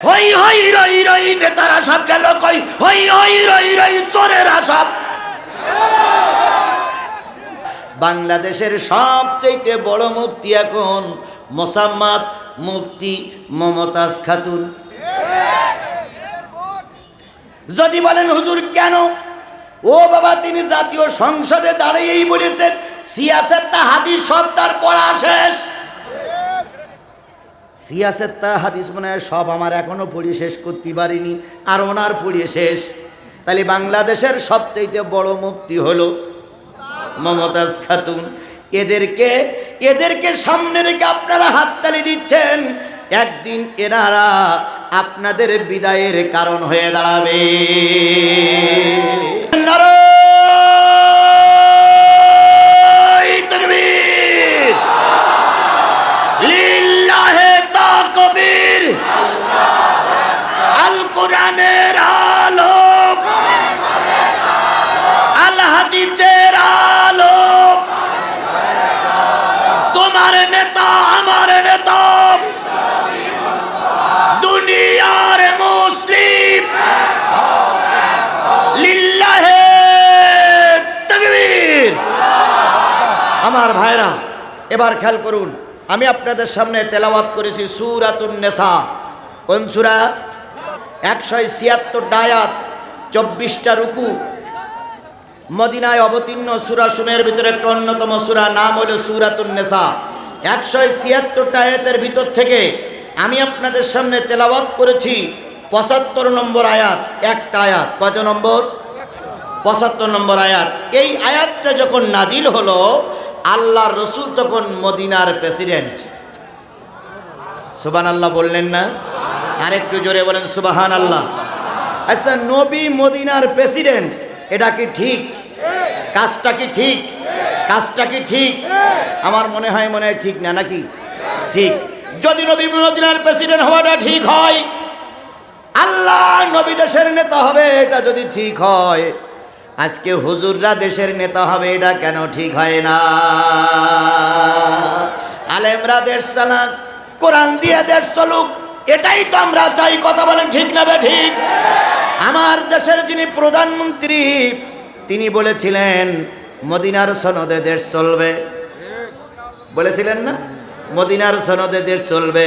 হই হই, রই রই, নেতারা সব গেল কই? হই হই, রই রই, চোরেরা সব। বাংলাদেশের সবচেয়ে বড় মুফতি এখন মোসাম্মদ মুফতি মমতাজ খাতুন। যদি বলেন, হুজুর, কেন? ও বাবা, তিনি জাতীয় সংসদে দাঁড়িয়েই বলেছেন সিয়াসের তা হাদিস সব তার পড়া শেষ। সিয়াসের তা হাদিস মনে সব আমার এখনও পড়ি শেষ করতে পারিনি, আর ওনার পড়ি শেষ। তাহলে বাংলাদেশের সবচেয়ে বড় মুক্তি হলো মমতাজ খাতুন। এদেরকে এদেরকে সামনে রেখে আপনারা হাততালি দিচ্ছেন। একদিন এনারা আপনাদের বিদায়ের কারণ হয়ে দাঁড়াবে। আমার ভাইরা, এবার খেয়াল করুন, আমি আপনাদের সামনে তেলাওয়াত করেছি সুরাতুন নেসা। কোন সুরা? একশো ছিয়াত্তর ডায়াত চব্বিশটা রুকু। মদিনায় অবতীর্ণ সুরা সুমের ভিতরে একটা অন্যতম সুরা, নাম হলো সুরাতুন নেসা। একশো ছিয়াত্তর আয়াতের ভিতর থেকে আমি আপনাদের সামনে তেলাওয়াত করেছি পঁচাত্তর নম্বর আয়াত, একটা আয়াত। কত নম্বর? পঁচাত্তর নম্বর আয়াত। এই আয়াতটা যখন নাজিল হলো আল্লাহ রসুল তখন মদিনার প্রেসিডেন্ট। সুবান আল্লাহ বললেন না? আরেকটু জোরে বলেন সুবাহান আল্লাহ আচ্ছা নবী মদিনার প্রেসিডেন্ট, এটা কি ঠিক? কাজটা কি ঠিক? কাজটা কি ঠিক? আমার মনে হয় মনে হয় ঠিক না, নাকি? ঠিক। যদি নবী মদিনার প্রেসিডেন্ট হওয়াটা ঠিক হয়, আল্লাহ নবী দেশের নেতা হবে, এটা যদি ঠিক হয় আজকে হুজুররা দেশের নেতা হবে, এটা কেন ঠিক হয় না? আলেমরা দেশ চালাক, কোরআন দিয়ে দেশ চলুক, এটাই তো আমরা চাই, কথা বলেন ঠিক না ঠিক আমার দেশের যিনি প্রধানমন্ত্রী, তিনি বলেছিলেন, মদিনার সনদে দেশ চলবে। বলেছিলেন না? মদিনার সনদে দেশ চলবে।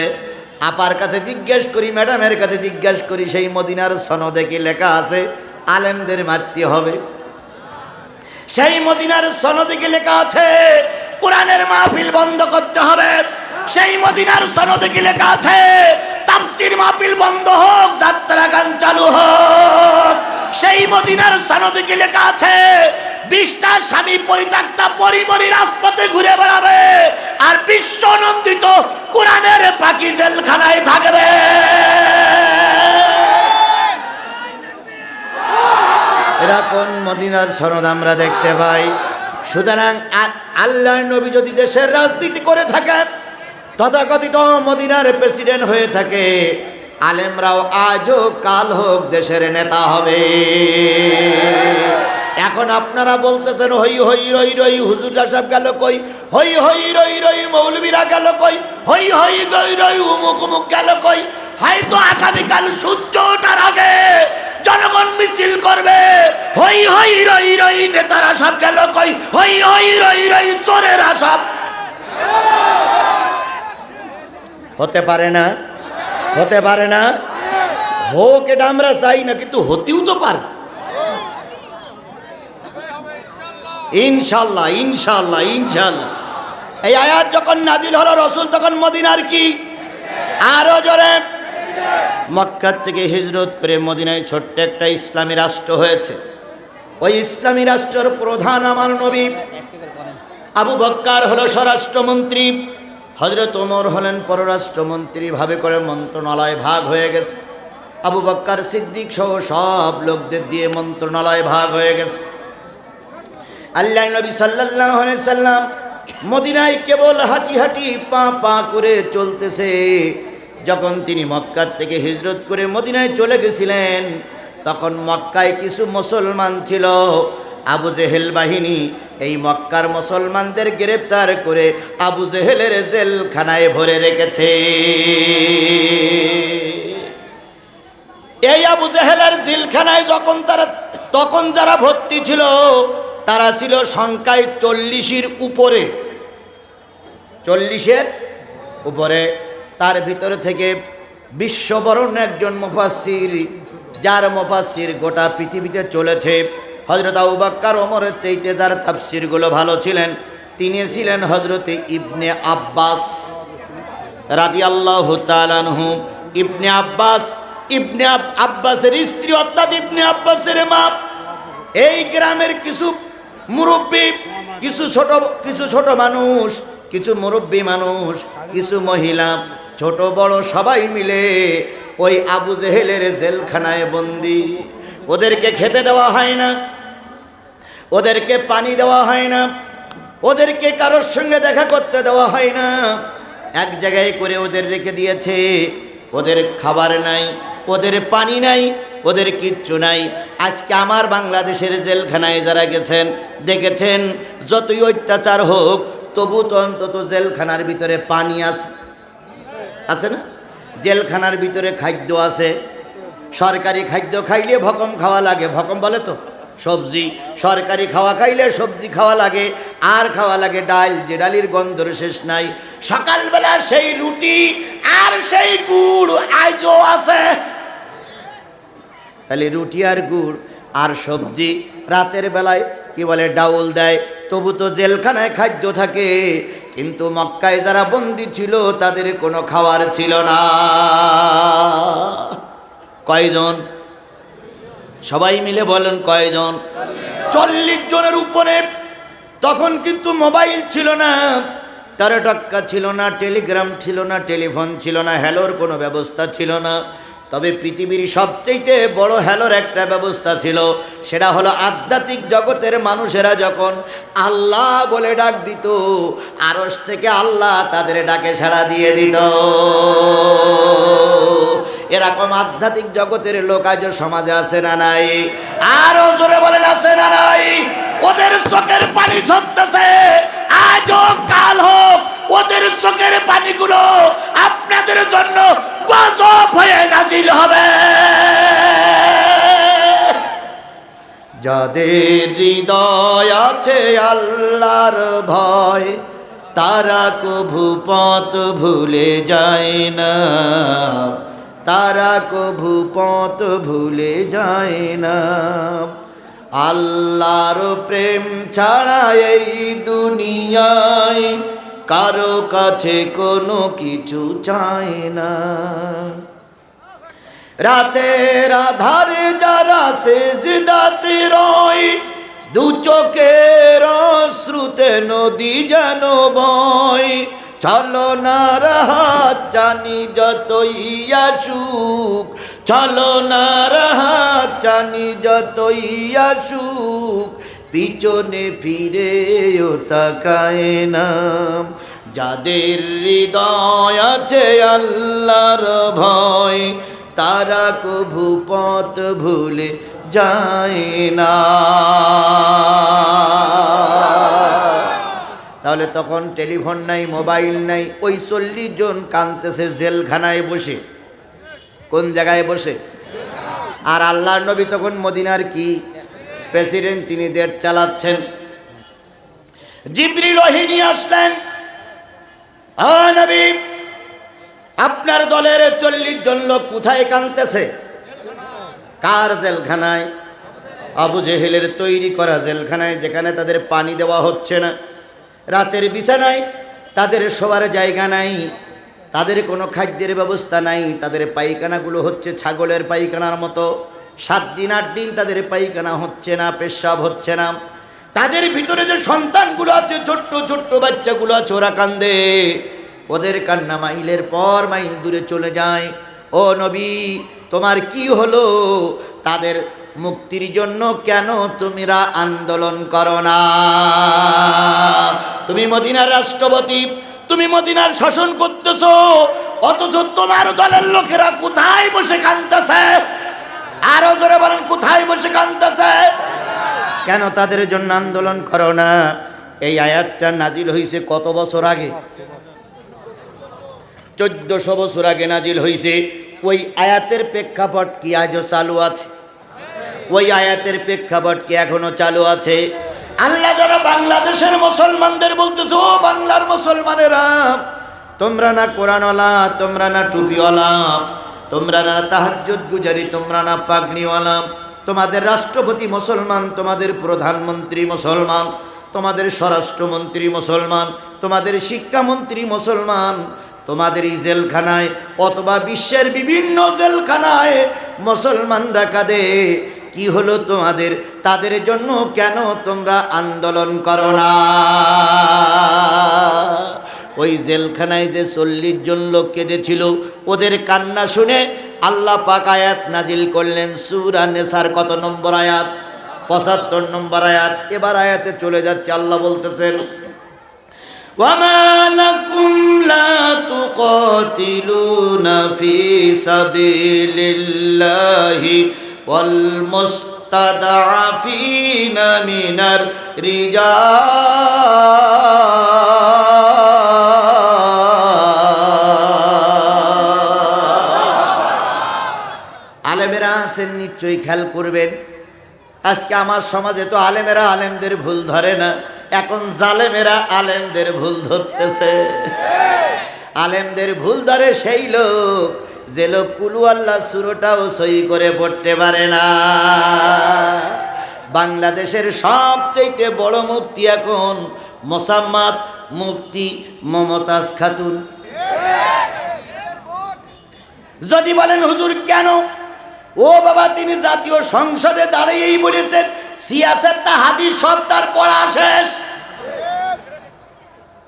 আপার কাছে জিজ্ঞেস করি, ম্যাডামের কাছে জিজ্ঞেস করি, সেই মদিনার সনদে কি লেখা আছে? আলেমদের মাতৃ হবে। সেই মদিনার সনদে কি লেখা আছে? কোরআনের মাহফিল বন্ধ করতে হবে। সেই মদিনার সনদে কি লেখা আছে? তাফসির মাহফিল বন্ধ হোক যাত্রা গান চালু হোক। সেই মদিনার সনদে কি লেখা আছে? বিশটা স্বামী পরিত্যক্তা পরিমরি রাজপথে ঘুরে বেড়াবে আর বিশ্ব নন্দিত কোরআনের পাখি জেলখানায় থাকবে। এরা কোন মদিনার সনদ আমরা দেখতে পাই? সুতরাং আ- আল্লাহর নবী যদি দেশের রাজনীতি করে থাকেন, তথাকথিত মদিনার প্রেসিডেন্ট হয়ে থাকে, আলেমরাও আজ হোক কাল হোক দেশের নেতা হবে। এখন আপনারা বলতেছেন, হই হই, রই রই, হুজুর সাহেব গেল কই? হই হই, রই রই, মৌলবীরা গেল কই? হই হই, গই, রই, উমুক উমুক গেল কই? হয়তো আগামীকাল সূর্য ওঠার আগে জনগণ মিছিল করবে। হই হই, রই রই, নেতারা সব গেল কই? হই হই, রই রই, চোরেরা সব। হতে পারে না? হতে পারে না? হোক, এটা আমরা চাই না, কিন্তু হতেও তো পারে। ইনশাল্লাহ ইনশাল্লাহ ইনশাল্লাহ। এই আয়াত যখন নাজিল হলো, রসুল তখন মদিনার কি? আরও জোরে। মক্কার থেকে হিজরত করে মদিনায় ছোট্ট একটা ইসলামী রাষ্ট্র হয়েছে। ওই ইসলামী রাষ্ট্রের প্রধান আমার নবী আবু বক্কার হলো স্বরাষ্ট্রমন্ত্রী। হজরত ওমর হলেন পররাষ্ট্রমন্ত্রী ভাবে করে মন্ত্রণালয় ভাগ হয়ে গেছে। আবু বক্কার সিদ্দিক সহ সব লোকদের দিয়ে মন্ত্রণালয় ভাগ হয়ে গেছে। আল্লাহ নবী আলাইহি সাল্লাম মদিনায় কেবল হাঁটি হাঁটি পা পা করে চলতেছে। যখন তিনি মক্কার থেকে হিজরত করে মদিনায় চলে গেছিলেন, তখন মক্কায় কিছু মুসলমান ছিল। আবু জেহেল বাহিনী এই মক্কার মুসলমানদের গ্রেপ্তার করে আবু জেহেলের জেলখানায় ভরে রেখেছে। এই আবু জেহেলের জেলখানায় যখন তারা, তখন যারা ভর্তি ছিল, তারা ছিল সংখ্যায় চল্লিশের উপরে। চল্লিশের উপরে। তার ভিতরে থেকে বিশ্ববরণ একজন মুফাসির যার মুফাসির গোটা পৃথিবীতে চলেছে। হজরত আউবাক্কার ওমরের চাইতে যার তাফসিরগুলো ভালো ছিলেন, তিনি ছিলেন হজরতে ইবনে আব্বাস রাদি আল্লাহ তালানহু ইবনে আব্বাস, ইবনে আব্বাসের স্ত্রী অর্থাৎ ইবনে আব্বাসের মা। এই গ্রামের কিছু মুরব্বী, কিছু ছোট কিছু ছোট মানুষ, কিছু মুরব্বী মানুষ, কিছু মহিলা ছোট বড় সবাই মিলে ওই আবু জেহেলের জেলখানায় বন্দি। ওদেরকে খেতে দেওয়া হয় না, ওদেরকে পানি দেওয়া হয় না, ওদেরকে কারোর সঙ্গে দেখা করতে দেওয়া হয় না। এক জায়গায় করে ওদের রেখে দিয়েছে, ওদের খাবার নাই, ওদের পানি নাই, ওদের কিচ্ছু নাই। আজকে আমার বাংলাদেশের জেলখানায় যারা গেছেন, দেখেছেন, যতই অত্যাচার হোক, তবু তো অন্তত জেলখানার ভিতরে পানি আছে। আছে না? জেলখানার ভিতরে খাদ্য আছে। সরকারি খাদ্য খাইলে ভকম খাওয়া লাগে। ভকম বলে তো? সবজি। সরকারি খাওয়া খাইলে সবজি খাওয়া লাগে। আর খাওয়া লাগে ডাল। যে ডালির গন্ধর শেষ নাই। সকালবেলা সেই রুটি আর সেই গুড় আজও আছে। তাহলে রুটি আর গুড় আর সবজি রাতের বেলায় কি বলে, ডাউল দেয়। তবু তো জেলখানায় খাদ্য থাকে, কিন্তু মক্কায় যারা বন্দি ছিল, তাদের কোনো খাবার ছিল না। কয়জন? সবাই মিলে বলেন কয়জন? চল্লিশ জনের উপরে। তখন কিন্তু মোবাইল ছিল না তারা টাক্কা ছিল না, টেলিগ্রাম ছিল না, টেলিফোন ছিল না, হ্যালোর কোনো ব্যবস্থা ছিল না। তবে পৃথিবীর সবচেয়ে বড় হ্যালোর একটা ব্যবস্থা ছিল, সেটা হলো আধ্যাত্মিক জগতের মানুষেরা যখন আল্লাহ বলে ডাক দিত আরস থেকে আল্লাহ তাদের ডাকে সাড়া দিয়ে দিত। এরকম আধ্যাত্মিক জগতের লোক আজও সমাজে আছে না নাই? আরও জোরে বলেন, আছে না নাই? ওদের চোখের পানি ঝরতেছে। আজও কাল হোক, ওদের চোখের পানিগুলো আপনাদের জন্য গজব হয়ে নাজিল হবে। যাদের হৃদয় আছে আল্লাহর ভয়, তারা কভু ভুলে যায় না। তারা কভু ভুলে যায় না। আল্লাহর প্রেম ছাড়া এই দুনিয়ায় কারও কাছে কোনো কিছু চায় না। রাতের আধারে যারা সেজদাতে রয়, দু চোখের শ্রুতে নদী যেন বয়। চলো না রাহাত, জানি যতই আসুক। চলো না রাহাত, জানি যতই আসুক। পিছনে ফিরেও তাকায় না। যাদের হৃদয় আছে আল্লাহর ভয়, তারা কভু পথ ভুলে যায় না। তাহলে তখন টেলিফোন নাই, মোবাইল নাই, ওই চল্লিশ জন কানতেছে জেলখানায় বসে। কোন জায়গায় বসে? আর আল্লাহ নবী তখন মদিনার কি? প্রেসিডেন্ট তিনি দেশ চালাচ্ছেন। জিবরিল ওহিনী আসলেন। আপনার দলের চল্লিশ জন লোক কোথায় কাঁদতেছে? কার জেলখানায়? আবু জেহেলের তৈরি করা জেলখানায়, যেখানে তাদের পানি দেওয়া হচ্ছে না। রাতের বিছানায় তাদের শোবার জায়গা নাই। তাদের কোনো খাদ্যের ব্যবস্থা নাই। তাদের পায়খানাগুলো হচ্ছে ছাগলের পায়খানার মতো। সাত দিন আট দিন তাদের পায়খানা হচ্ছে না, পেশাব হচ্ছে না। তাদের ভিতরে যে সন্তানগুলো আছে, ছোট্ট ছোট্ট বাচ্চাগুলো আছে, ওরা কান্দে। ওদের কান্না মাইলের পর মাইল দূরে চলে যায়। ও নবী, তোমার কি হলো? তাদের মুক্তির জন্য কেন তুমিরা আন্দোলন করো না? তুমি মদিনার রাষ্ট্রপতি, তুমি মদিনার শাসন করতেছ, অথচ তোমার দলের লোকেরা কোথায় বসে কান্দতেছে আরও জোরে বলেন, কোথায় বসে কান্দতেছে কেন তাদের জন্য আন্দোলন করো না? এই আয়াতটা নাজিল হয়েছে কত বছর আগে? চোদ্দশো বছর আগে নাজিল হয়েছে ওই আয়াতের প্রেক্ষাপট কি আজও চালু আছে? ওই আয়াতের প্রেক্ষাপট কি এখনও চালু আছে? আল্লাহ যেন বাংলাদেশের মুসলমানদের বলতেছে বাংলার মুসলমানেরা, তোমরা না কোরআনওয়ালা, তোমরা না টুপিওয়ালা তোমরা না তাহাজ্জুদ গুজারি, তোমরা না পাগনিওয়ালা। তোমাদের রাষ্ট্রপতি মুসলমান, তোমাদের প্রধানমন্ত্রী মুসলমান, তোমাদের স্বরাষ্ট্রমন্ত্রী মুসলমান, তোমাদের শিক্ষামন্ত্রী মুসলমান, তোমাদের এই জেলখানায় অথবা বিশ্বের বিভিন্ন জেলখানায় মুসলমানরা কাঁদে। কি হলো তোমাদের? তাদের জন্য কেন তোমরা আন্দোলন করো না? ওই জেলখানায় যে চল্লিশ জন লোক কেঁদেছিল ওদের কান্না শুনে আল্লাহ পাক আয়াত নাজিল করলেন সুরা নেসার কত নম্বর আয়াত পঁচাত্তর নম্বর আয়াত এবার আয়াতে চলে যাচ্ছে আল্লাহ বলতেছেন وما لكم لا تقاتلون في سبيل الله والمستضعفين من الرجال আছেন নিশ্চয়ই খেয়াল করবেন। আজকে আমার সমাজে তো আলেমেরা আলেমদের ভুল ধরে না এখন জালেমেরা আলেমদের ভুল ধরতেছে। আলেমদের ভুল ধরে সেই লোক যে লোক কুলু আল্লাহ সুরোটাও সই করে পড়তে পারে না। বাংলাদেশের সবচেয়ে বড় মুফতি এখন মোসাম্মদ মুফতি মমতাজ খাতুন। যদি বলেন হুজুর কেন ও বাবা, তিনি জাতীয় সংসদে দাঁড়িয়েই বলেছেন সিয়াসের তা হাদিস সব তার পড়া শেষ।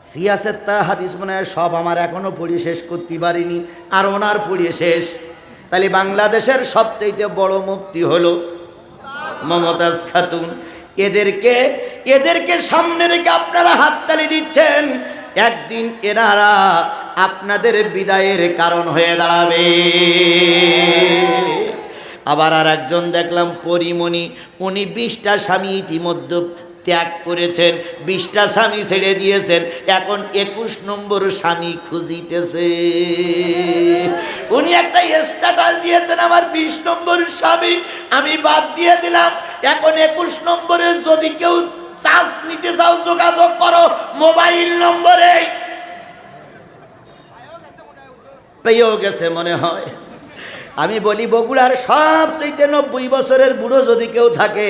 সিয়াসের তা হাদিস মনে হয় সব আমার এখনও পড়ি শেষ, করতে পারিনি, আর ওনার পড়িয়ে শেষ। তাহলে বাংলাদেশের সবচেয়ে বড় মুক্তি হলো মমতাজ খাতুন। এদেরকে এদেরকে সামনে রেখে আপনারা হাততালি দিচ্ছেন। একদিন এনারা আপনাদের বিদায়ের কারণ হয়ে দাঁড়াবে। আবার আর একজন দেখলাম পরিমণি, উনি বিশটা স্বামী ইতিমধ্যে ত্যাগ করেছেন, বিশটা স্বামী ছেড়ে দিয়েছেন, এখন একুশ নম্বর স্বামী খুঁজিতেছে। উনি একটা স্ট্যাটাস দিয়েছেন, আমার বিশ নম্বর স্বামী, আমি বাদ দিয়ে দিলাম, এখন একুশ নম্বরে যদি কেউ চার্জ নিতে চাও, যোগাযোগ করো, মোবাইল নম্বরে। পেয়েও গেছে মনে হয়। আমি বলি, বগুড়ার সব চাইতে নব্বই বছরের বুড়ো যদি কেউ থাকে,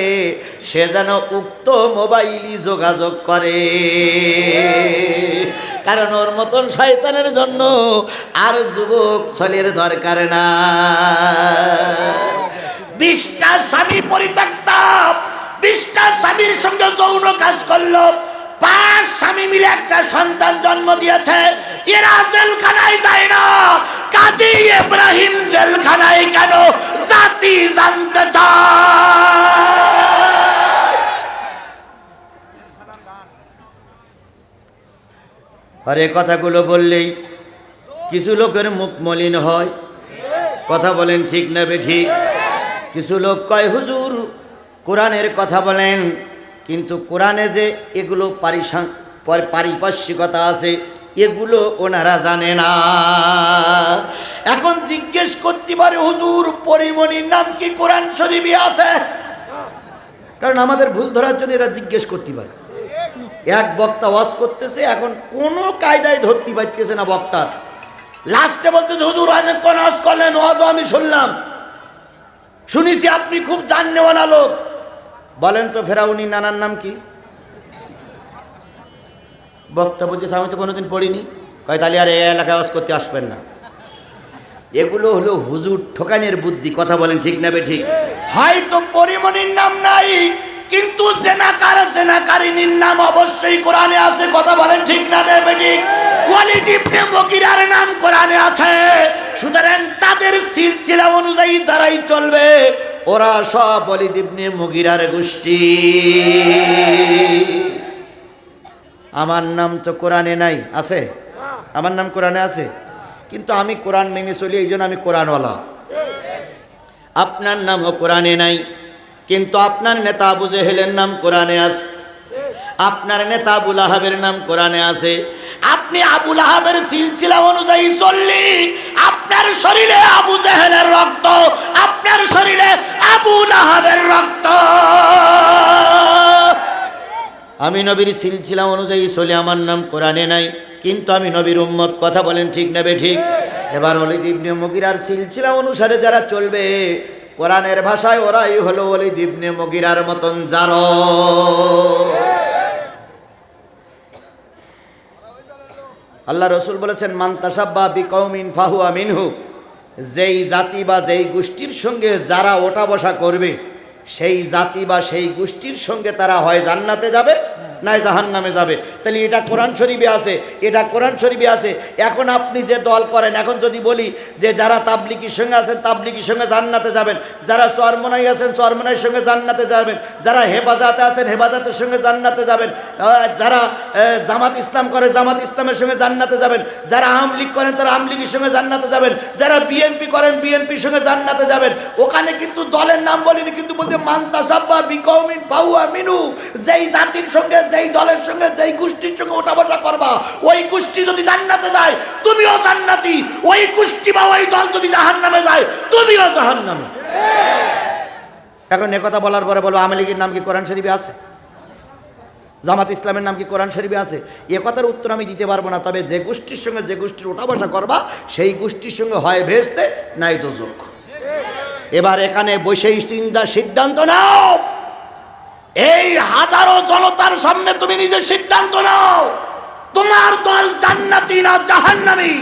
সে যেন উক্ত মোবাইলই যোগাযোগ করে। কারণ ওর মতন শয়তানের জন্য আর যুবক ছলের দরকার না। বিশটা স্বামী পরিত্যক্ত, বিশটা স্বামীর সঙ্গে যৌন কাজ করল মিলে একটা সন্তান জন্ম দিয়েছে, এরা জেলখানায় যায় না। কাদি ইব্রাহিম জেলখানায় কেন জাতি জানতে আরে, কথাগুলো বললেই কিছু লোকের মুখ মলিন হয়। কথা বলেন ঠিক না বে ঠিক? কিছু লোক কয়, হুজুর, কোরআনের কথা বলেন, কিন্তু কোরআনে যে এগুলো পারিসং পর- পারিপার্শ্বিকতা আছে, এগুলো ওনারা জানে না। এখন জিজ্ঞেস করতে পারে, হুজুর, পরিমণির নাম কি কোরআন শরীফে আছে? কারণ আমাদের ভুল ধরার জন্য এরা জিজ্ঞেস করতে পারে। এক বক্তা ওয়াজ করতেছে, এখন কোনো কায়দায় ধরতে পারতেছে না বক্তার। লাস্টে বলতেছে, হুজুর অনেক কোন ওয়াজ করলেন? ওয়াজও আমি শুনলাম। শুনেছি আপনি খুব জাননেওয়ানা লোক। বলেন তো ফেরাউনি, নানার নাম কি? বক্তা বলতেছে আমি তো কোনোদিন পড়িনি। কয়, তাহলে আর এই এলাকায় ওয়াজ করতে আসবেন না। এগুলো হলো হুজুর ঠোকানের বুদ্ধি, কথা বলেন ঠিক না ঠিক হয়তো পরিমণির নাম নাই, কিন্তু জেনাকার জেনাকারিনীর নাম অবশ্যই কোরআনে আছে, কথা বলেন ঠিক না দেবে ঠিক ওয়ালিদ ইবনে মুগিরার নাম কোরআনে আছে। সুতরাং তাদের সিলসিলা অনুযায়ী যারাই চলবে, ওরা সব ওয়ালিদ ইবনে মুগিরার গোষ্ঠী। আমার নাম তো কোরআনে নাই আছে? আমার নাম কোরআনে আছে? কিন্তু আমি কোরআন মেনে চলি এই জন্য আমি কোরআনওয়ালা। আপনার নামও কোরআনে নাই কিন্তু আপনার নেতা আবু জেহেলের নাম কোরআনে আছে। আপনার নেতা আবুল আহাবের নাম কোরআনে আছে। আপনি আবুল আহাবের সিলসিলা অনুযায়ী চললি আপনার শরীরে আবু জেহেলের রক্ত আপনার শরীরে আবুল আহাবের রক্ত। আমি নবীর সিলসিলা অনুযায়ী চলে, আমার নাম কোরআনে নাই, কিন্তু আমি নবীর উম্মত, কথা বলেন ঠিক নেবে ঠিক এবার অলিদ ইবনে মগিরার সিলসিলা অনুসারে যারা চলবে, কোরআনের ভাষায় ওরাই হলো অলিদ ইবনে মগিরার মতন যার আল্লাহ রসুল বলেছেন মান্তাসাব্বা বিকৌমিন ফাহু আমিনহু যেই জাতি বা যেই গোষ্ঠীর সঙ্গে যারা ওঠা বসা করবে, সেই জাতি বা সেই গোষ্ঠীর সঙ্গে তারা হয় জান্নাতে যাবে নাই জাহান নামে যাবে। তাহলে এটা কোরআন শরীফে আছে, এটা কোরআন শরীফে আছে। এখন আপনি যে দল করেন, এখন যদি বলি যে যারা তাবলিকির সঙ্গে আছেন তাবলিকির সঙ্গে জান্নাতে যাবেন। যারা চরমনাই আছেন, চরমনাইয়ের সঙ্গে জান্নাতে যাবেন। যারা হেফাজতে আছেন, হেফাজাতের সঙ্গে জান্নাতে যাবেন। যারা জামাত ইসলাম করে, জামাত ইসলামের সঙ্গে জান্নাতে যাবেন। যারা আওয়াম লীগ করেন, তারা আওয়াম লীগের সঙ্গে জান্নাতে যাবেন। যারা বিএনপি করেন, বিএনপির সঙ্গে জান্নাতে যাবেন। ওখানে কিন্তু দলের নাম বলিনি, কিন্তু বলতে মান্তাসাব্বা বিকৌমিন পাউয়া মিনু, যেই জাতির সঙ্গে যেই দলের সঙ্গে, যেই গোষ্ঠীর সঙ্গে ওঠা বসা করবা, ওই গোষ্ঠী যদি জান্নাতে যায়, তুমিও জান্নাতি। ওই গোষ্ঠী বা ওই দল যদি জাহান নামে যায়, তুমিও জাহান নামে এখন কথা বলার পরে বলো, আওয়ামী লীগের নাম কি কোরআন শরীফে আছে? জামাত ইসলামের নাম কি কোরআন শরীফে আছে? এ কথার উত্তর আমি দিতে পারব না, তবে যে গোষ্ঠীর সঙ্গে, যে গোষ্ঠীর ওঠা বসা করবা, সেই গোষ্ঠীর সঙ্গে হয় ভেস্তে, নাই তো যোগ। এবার এখানে বসে চিন্তা সিদ্ধান্ত নাও। এই হাজারো জনতার সামনে তুমি নিজের সিদ্ধান্ত নাও। তোমার দল জান্নাতি না জাহান্নামী?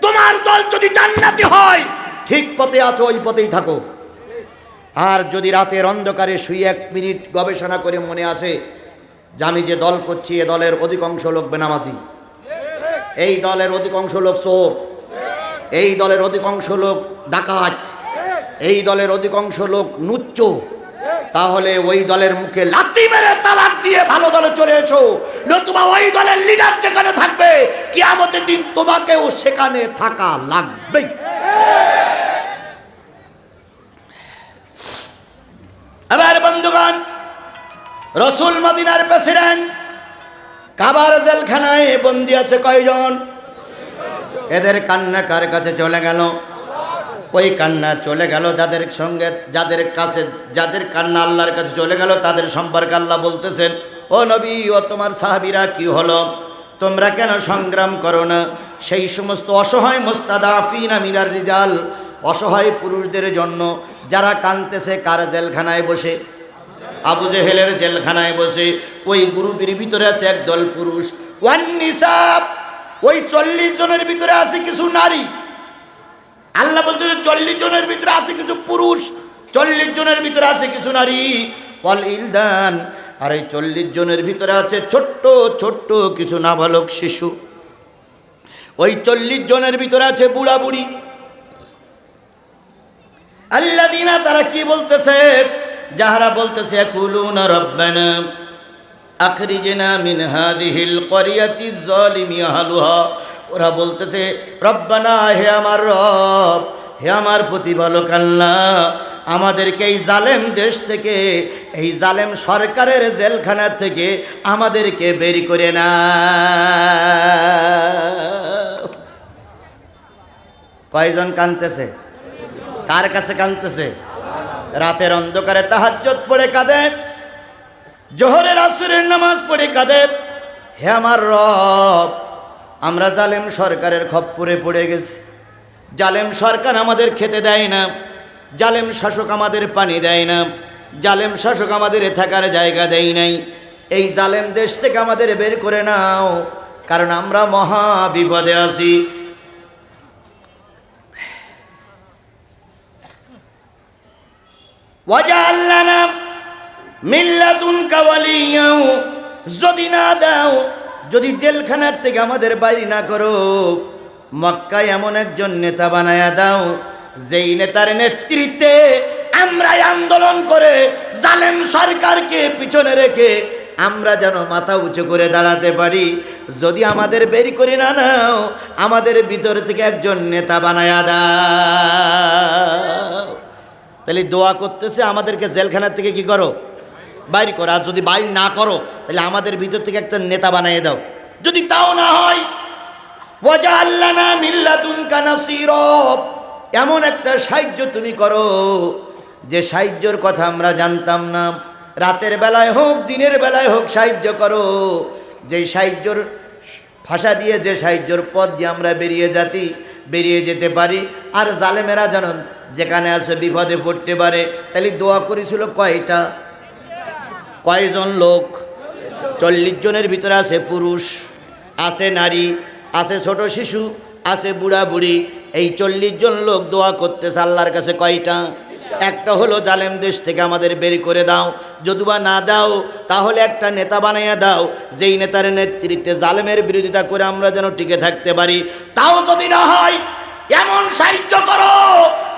তোমার দল যদি জান্নাতি হয়, ঠিক পথে আছো, ওই পথেই থাকো। আর যদি রাতের অন্ধকারে শুয়ে এক মিনিট গবেষণা করে মনে আসে যে আমি যে দল করছি, এ দলের অধিকাংশ লোক বেনামাজি। এই দলের অধিকাংশ লোক চোর। এই দলের অধিকাংশ লোক ডাকাত। এই দলের অধিকাংশ লোক নুচ্চ। তাহলে ওই দলের মুখে লাতি মেরে তালাক দিয়ে ভালো দলে চলে এসো। নতুবা ওই দলের লিডার যেখানে থাকবে, কিয়ামতের দিন তোমাকেও সেখানে থাকা লাগবেই। এবার বন্ধুগণ, রসুল মদিনার প্রেসিডেন্ট কাবার জেলখানায় বন্দি আছে কয়জন? এদের কান্না কার কাছে চলে গেল। ওই কান্না চলে গেল যাদের সঙ্গে, যাদের কাছে, যাদের কান্না আল্লাহর কাছে চলে গেল, তাদের সম্পর্কে আল্লাহ বলতেছেন, ও নবী, ও তোমার সাহাবিরা কি হলো? তোমরা কেন সংগ্রাম করো না? সেই সমস্ত অসহায় মোস্তাদাফিনা মিনার রিজাল, অসহায় পুরুষদের জন্য যারা কানতেছে কার জেলখানায় বসে? আবু জেহেলের জেলখানায় বসে ওই গুরুদের ভিতরে আছে একদল পুরুষ। ওয়ান নিসাব, ওই চল্লিশ জনের ভিতরে আছে কিছু নারী। আল্লাহ বলতে চল্লিশ জনের ভিতরে আছে কিছু পুরুষ, চল্লিশ জনের ভিতরে আছে কিছু নারী। বল ইলদান, আর এই চল্লিশ জনের ভিতরে আছে ছোট্ট ছোট্ট কিছু নাবালক শিশু। ওই চল্লিশ জনের ভিতরে আছে বুড়া বুড়ি। আল্লাহ দিনা তারা কি বলতেছে? যাহারা বলতেছে কুলুনা রব্বানা আখরিজনা মিন করিয়াতি জালিমি আহলুহা। ওরা বলতেছে, রব্বানা, হে আমার রব, হে আমার প্রতিপালক আল্লাহ, আমাদেরকে এই জালেম দেশ থেকে, এই জালেম সরকারের জেলখানা থেকে আমাদেরকে বের করে না কয়জন কানতেছে কার কাছে কানতেছে রাতের অন্ধকারে তাহাজ্জত পড়ে কাঁদে, জোহরের আসরের নামাজ পড়ে কাঁদে। হে আমার রব আমরা জালেম সরকারের খপ্পরে পড়ে গেছি। জালেম সরকার আমাদের খেতে দেয় না। জালেম শাসক আমাদের পানি দেয় না। জালেম শাসক আমাদের থাকার জায়গা দেয় নাই। এই জালেম দেশ থেকে আমাদের বের করে নাও, কারণ আমরা মহা বিপদে আছি। যদি না দাও যদি জেলখানার থেকে আমাদের বাইরে না করো, মক্কায় এমন একজন নেতা বানায়া দাও, যেই নেতার নেতৃত্বে আমরা আন্দোলন করে জালেম সরকারকে পিছনে রেখে আমরা যেন মাথা উঁচু করে দাঁড়াতে পারি। যদি আমাদের বের করে না নাও, আমাদের ভিতর থেকে একজন নেতা বানায়া দাও। তাহলে দোয়া করতেছে আমাদেরকে জেলখানার থেকে কি করো? বাইর করো, আর যদি বাইর না করো, তাহলে আমাদের ভিতর থেকে একটা নেতা বানিয়ে দাও। যদি তাও না হয় এমন একটা সাহায্য তুমি করো, যে সাহায্যর কথা আমরা জানতাম না। রাতের বেলায় হোক, দিনের বেলায় হোক সাহায্য করো। যে সাহায্যর ভাষা দিয়ে, যে সাহায্যর পথ দিয়ে আমরা বেরিয়ে যাতি, বেরিয়ে যেতে পারি। আর জালেমেরা যেন যেখানে আছে বিপদে পড়তে পারে, তাহলে দোয়া করেছিল কয়টা? কয়জন লোক? চল্লিশ জনের ভিতরে আছে পুরুষ, আছে নারী, আছে ছোট শিশু, আছে বুড়া বুড়ি। এই চল্লিশ জন লোক দোয়া করতেছে আল্লাহর কাছে কয়টা? একটা হলো, জালেম দেশ থেকে আমাদের বের করে দাও। যদুবা না দাও, তাহলে একটা নেতা বানাইয়া দাও। যেই নেতার নেতৃত্বে জালেমের বিরোধিতা করে আমরা যেন টিকে থাকতে পারি। তাও যদি না হয়, এমন সাহায্য করো,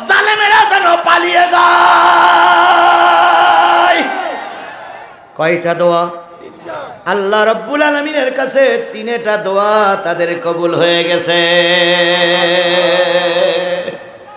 জালেমেরা যেন পালিয়ে যায়। কয়টা দোয়া? আল্লাহ রব্বুল আলমিনের কাছে তিনেটা দোয়া তাদের কবুল হয়ে গেছে।